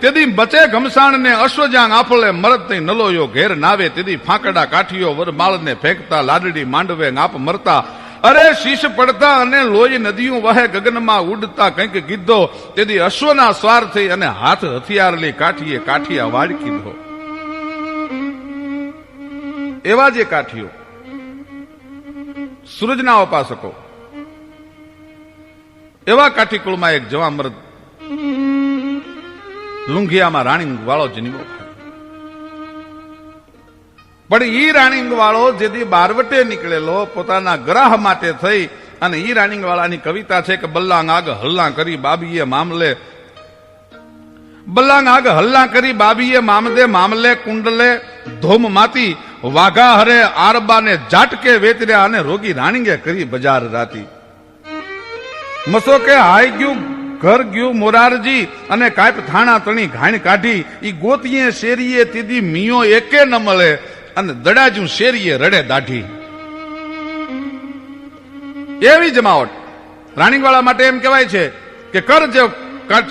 તેદી બચે ઘમસાણ ને અશ્વજાંગ આફળે મરત નહીં, નલોયો ઘેર નાવે. તેદી ફાંકડા કાઠીઓ વરમાળને ફેંકતા, લાડડી માંડવે આપ મરતા. અરે શીશ પડતા અને લોહી નદીઓ વહે, ગગનમાં ઉડતા કંઈક ગીધો તેદી અશ્વના સ્વાર થઈ અને હાથ હથિયાર લઈ કાઠીએ કાઠિયા વાડ કીધો. એવા જે કાઠીઓ, સૂરજના ઉપાસકો, એવા કાઠી કુળમાં એક જવા મરદ લુંઘિયામાં રાણીંગ વાળો જન્મ્યો પણ ઈ રાણીંગ વાળો જેથી બારવટે નીકળેલો, પોતાના ગ્રાહ માટે થઈ અને ઈ રાણીંગ વાળાની કવિતા છે કે બલ્લાંગ આગ હલ્લા કરી બાબીએ મામલે. બલ્લાંગ આગ હલ્લા કરી બાબીએ મામદે મામલે કુંડલે ધોમ માતી, વાઘા હરે આરબાને જાટકે વેતર્યા અને રોગી રાણીંગે કરી બજાર રાતી. મસો કે હાઈ ગયું ઘર ગયું મોરારજી અને કાંઈપ થાણા તણી ઘાણ કાઢી, ઈ ગોતીએ શેરીએ તીધી મિયો એકે ન મળે અને દડાજું શેરીએ રડે દાઢી. એવી જમાવટ રાણીવાળા માટે એમ કહેવાય છે કે કર જે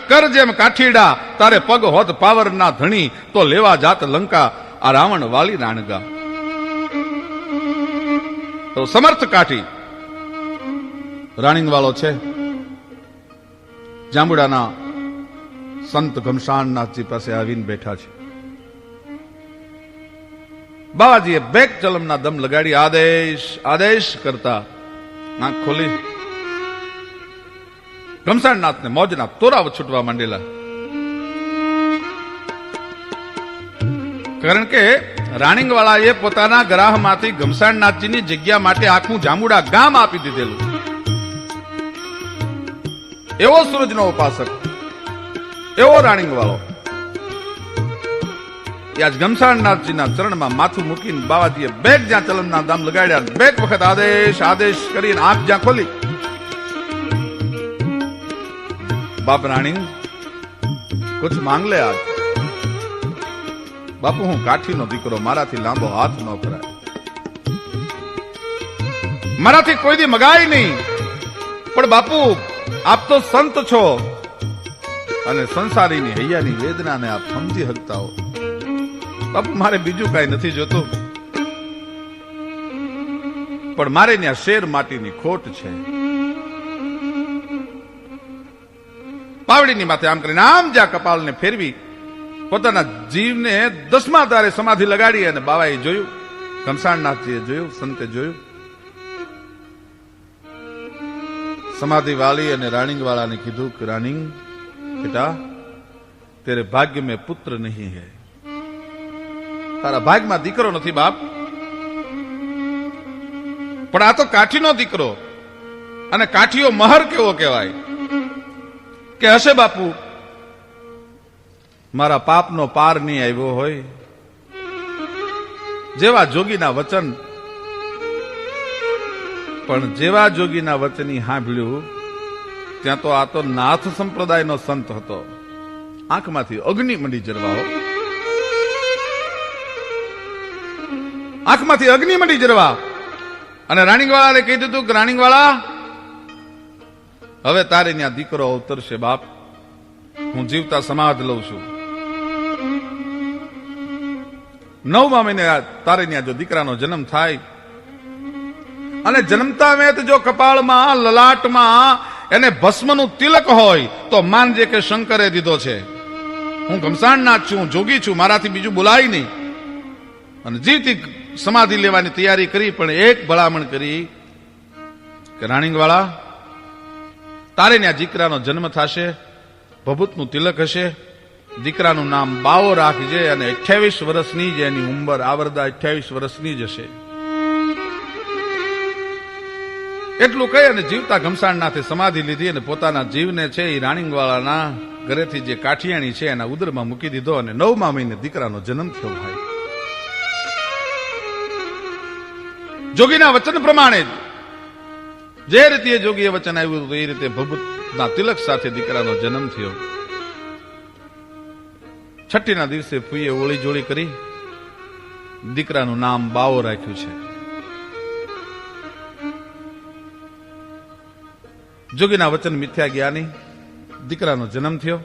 કર જેમ કાઠીડા, તારે પગ હોત પાવર ના ધણી, તો લેવા જાત લંકા, આ રાવણ વાલી રાણગા. તો સમર્થ કાઠી. રાણીંગ વાળો છે. જાંબુડાના સંત ઘમસાણનાથજી પાસે આવીને બેઠા છે. બાવાજીએ બેક ચલમના દમ લગાડી, આદેશ આદેશ કરતા. આંખ ખોલી. ઘમસાણનાથને મોજના તોરાવ છૂટવા માંડેલા. કારણ કે રાણીંગવાળાએ પોતાના ગ્રાહમાંથી ઘમસાણનાથજીની જગ્યા માટે આખું જામુડા ગામ આપી દીધેલું. એવો સૂરજનો ઉપાસક, એવો રાણીંગ વાળો આજ ગમસાણનાથજીના ચરણમાં માથું મૂકીને બાવાજીએ બેગ જ્યાં ચલમના દામ લગાડ્યા બેગ વખત આદેશ આદેશ કરીને આંખ જ્યાં ખોલી. બાપ રાણી, કુછ માંગ લે આજ. બાપુ, હું કાઠીનો દીકરો, મારાથી લાંબો હાથ ન કરાય મારાથી કોઈ દી મગાય નહીં. પણ બાપુ આપ તો સંત છો. અને સંસારીની હૈયાની વેદનાને આપ સમજી શકતા હો. બાપુ, મારે બીજું કાંઈ નથી જોતું. પણ મારે ત્યાં શેર માટીની ખોટ છે. પાવડીની માથે આમ કરીને આમ જ્યાં કપાલને ફેરવી પોતાના જીવને દસમા તારે સમાધિ લગાડી અને બાવાએ જોયું. ઘમસાણનાથજીએ જોયું, સંતે જોયું. સમાધિ વાલી અને રાણીંગ વાળાને કીધું કે, રાણીંગ, બેટા, તેરે ભાગ્ય મેં પુત્ર નહીં હે. તારા ભાગમાં દીકરો નથી બાપ. પણ આ તો કાઠીનો દીકરો અને કાઠીઓ મહર કેવો કહેવાય? કે હશે બાપુ? મારા પાપનો પાર નહીં આવ્યો હોય. જેવા જોગીના વચન પણ જેવા જોગીના વચની સાંભળ્યું ત્યાં તો આ તો નાથ સંપ્રદાયનો સંત હતો. આંખમાંથી અગ્નિ મંડી જરવાઓ આંખમાંથી અગ્નિ મંડી જરવા. અને રાણીવાળાને કહી દીધું કે, રાણીવાળા, હવે તારે ત્યાં દીકરો અવતરશે, બાપ. હું જીવતા સમાધ લઉં છું. નવમા મહિને તારે ત્યાં જો દીકરાનો જન્મ થાય અને જન્મતા વેત જો કપાળમાં, લલાટમાં એને ભસ્મનું તિલક હોય, તો માનજે કે શંકરે દીધો છે. હું ઘમસાણનાથ છું જોગી છું, મારાથી બીજું બોલાય નહીં. અને જીવતી સમાધિ લેવાની તૈયારી કરી, પણ એક ભલામણ કરી કે, રાણીંગવાળા, તારે આ દીકરાનો જન્મ થશે, ભભૂતનું તિલક હશે, દીકરાનું નામ બાવો રાખજે, અને અઠ્યાવીસ વર્ષની જ એની ઉંમર, આવરદા અઠ્યાવીસ વર્ષની જ હશે. એટલું કહી અને જીવતા ઘમસાણનાથે સમાધિ લીધી અને પોતાના જીવને છે એ રાણીંગવાળાના ઘરેથી જે કાઠિયાણી છે એના ઉદરમાં મૂકી દીધો અને નવમા મહિને દીકરાનો જન્મ થયો ભાઈ. જોગીના વચન પ્રમાણે જે રીતે જોગીએ વચન આવ્યું હતું, એ રીતે ભભૂતના તિલક સાથે દીકરાનો જન્મ થયો. છઠ્ઠીના દિવસે ફૂઈએ ઓળી જોળી કરી દીકરાનું નામ બાવો રાખ્યું છે. જોગીના વચન મિથ્યા જ્ઞાની દીકરાનો જન્મ થયો.